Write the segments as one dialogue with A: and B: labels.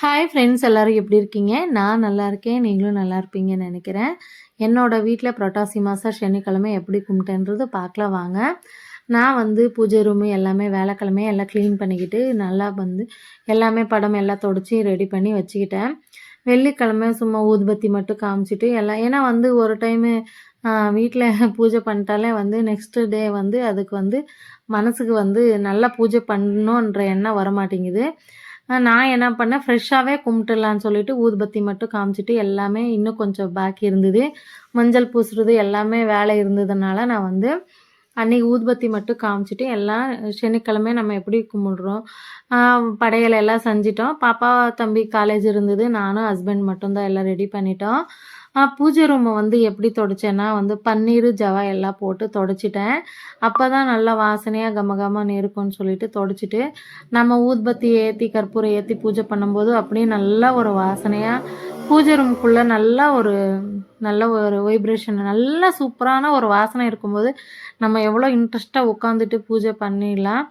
A: Hi friends எல்லோரும் எப்படி இருக்கீங்க? நான் நல்லா இருக்கேன். நீங்களும் நல்லா இருப்பீங்கன்னு நினைக்கிறேன். என்னோடய வீட்டில் புரட்டாசி மாதம் சனிக்கிழமை எப்படி கும்பிட்டேன்றது பார்க்கலாம் வாங்க. நான் வந்து பூஜை ரூமு எல்லாமே வேலைக்கிழமை எல்லாம் க்ளீன் பண்ணிக்கிட்டு நல்லா வந்து எல்லாமே படம் எல்லாம் தொடச்சி ரெடி பண்ணி வச்சுக்கிட்டேன். வெள்ளிக்கிழமை சும்மா ஊதுபத்தி மட்டும் காமிச்சிட்டு எல்லாம் ஏன்னா வந்து ஒரு டைமு வீட்டில் பூஜை பண்ணிட்டாலே வந்து நெக்ஸ்ட்டு டே வந்து அதுக்கு வந்து மனசுக்கு வந்து நல்லா பூஜை பண்ணணுன்ற எண்ணம் வரமாட்டேங்குது. நான் என்ன பண்ணேன்? ஃப்ரெஷ்ஷாகவே கும்பிட்டுலான்னு சொல்லிட்டு ஊதுபத்தி மட்டும் காமிச்சிட்டு எல்லாமே இன்னும் கொஞ்சம் பாக்கி இருந்தது. மஞ்சள் பூசுறது எல்லாமே வேலை இருந்ததுனால நான் வந்து அன்றைக்கி ஊதுபத்தி மட்டும் காமிச்சிட்டு எல்லாம் சனிக்கிழமை நம்ம எப்படி கும்பிடுறோம்? படையலை எல்லாம் செஞ்சிட்டோம். பாப்பா தம்பி காலேஜ் இருந்தது. நானும் ஹஸ்பண்ட் மட்டும்தான் எல்லாம் ரெடி பண்ணிட்டோம். பூஜை ரூமை வந்து எப்படி தொடச்சேன்னா வந்து பன்னீர் ஜவா எல்லாம் போட்டு தொடச்சிட்டேன். அப்போ தான் நல்லா வாசனையாக கமகமான்னு இருக்கும்னு சொல்லிட்டு தொடச்சிட்டு நம்ம ஊதுபத்தி ஏற்றி கற்பூரை ஏற்றி பூஜை பண்ணும்போது அப்படியே நல்லா ஒரு வாசனையாக பூஜை ரூமுக்குள்ளே நல்லா ஒரு நல்ல ஒரு வைப்ரேஷன் நல்லா சூப்பரான ஒரு வாசனை இருக்கும்போது நம்ம எவ்வளோ இன்ட்ரெஸ்ட்டாக உட்காந்துட்டு பூஜை பண்ணிடலாம்.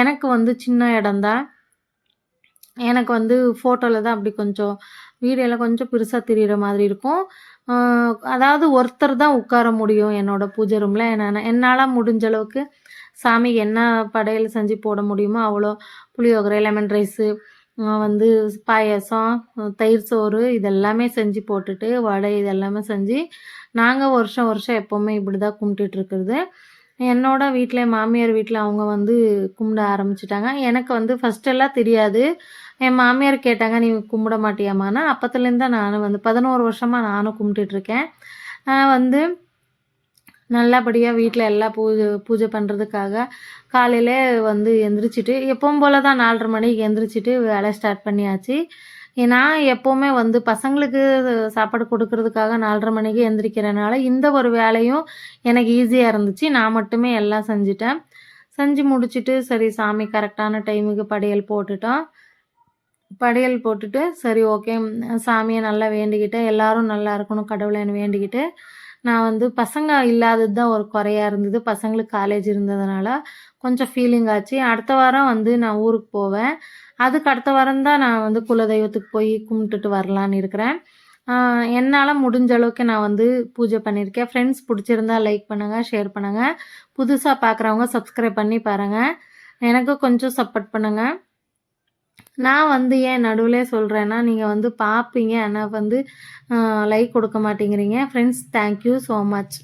A: எனக்கு வந்து சின்ன இடம்தான். எனக்கு வந்து ஃபோட்டோவில் தான் அப்படி கொஞ்சம் வீடியோவில் கொஞ்சம் பெருசாக தெரிகிற மாதிரி இருக்கும். அதாவது ஒருத்தர் தான் உட்கார முடியும் என்னோடய பூஜை ரூமில். என்ன என்னால் முடிஞ்ச அளவுக்கு சாமிக்கு என்ன படையல் செஞ்சு போட முடியுமோ அவ்வளோ புளியோகரை லெமன் ரைஸு வந்து பாயசம் தயிர் சோறு இதெல்லாமே செஞ்சு போட்டுட்டு வடை இதெல்லாமே செஞ்சு நாங்கள் வருஷம் வருஷம் எப்போவுமே இப்படி தான் கும்பிட்டுட்ருக்குறது என்னோட வீட்டில் மாமியார் வீட்டில் அவங்க வந்து கும்பிட ஆரம்பிச்சிட்டாங்க. எனக்கு வந்து ஃபஸ்ட்டெல்லாம் தெரியாது. என் மாமியார் கேட்டாங்க நீ கும்பிட மாட்டியாமான்னா அப்போத்துலேருந்து தான் நானும் வந்து பதினோரு வருஷமாக நானும் கும்பிட்டுட்ருக்கேன் வந்து நல்லபடியாக வீட்டில் எல்லாம் பூஜை பூஜை பண்ணுறதுக்காக காலையில் வந்து எந்திரிச்சிட்டு எப்பவும் போல் தான் நாலரை மணிக்கு எந்திரிச்சிட்டு வேலை ஸ்டார்ட் பண்ணியாச்சு. நான் எப்போவுமே வந்து பசங்களுக்கு சாப்பாடு கொடுக்கறதுக்காக நாலரை மணிக்கு எந்திரிக்கிறனால இந்த ஒரு வேலையும் எனக்கு ஈஸியாக இருந்துச்சு. நான் மட்டுமே எல்லாம் செஞ்சிட்டேன். செஞ்சு முடிச்சுட்டு சரி சாமி கரெக்டான டைமுக்கு படையல் போட்டுட்டோம். படையல் போட்டுட்டு சரி ஓகே சாமியை நல்லா வேண்டிக்கிட்டேன் எல்லாரும் நல்லா இருக்கணும் கடவுளைன்னு வேண்டிக்கிட்டு நான் வந்து பசங்க இல்லாதது தான் ஒரு குறையாக இருந்தது. பசங்களுக்கு காலேஜ் இருந்ததுனால கொஞ்சம் ஃபீலிங் ஆச்சு. அடுத்த வாரம் வந்து நான் ஊருக்கு போவேன். அதுக்கு அடுத்த வாரம் தான் நான் வந்து குலதெய்வத்துக்கு போய் கும்பிட்டுட்டு வரலான்னு இருக்கிறேன். என்னால் முடிஞ்ச அளவுக்கு நான் வந்து பூஜை பண்ணியிருக்கேன். ஃப்ரெண்ட்ஸ் பிடிச்சிருந்தா லைக் பண்ணுங்கள் ஷேர் பண்ணுங்கள் புதுசாக பார்க்குறவங்க சப்ஸ்கிரைப் பண்ணி பாருங்கள் எனக்கு கொஞ்சம் சப்போர்ட் பண்ணுங்கள் நான் வந்து ஏன் நடுவில் சொல்கிறேன்னா நீங்கள் வந்து பார்ப்பீங்க ஆனால் வந்து லைக் கொடுக்க மாட்டேங்கிறீங்க. Friends thank you so much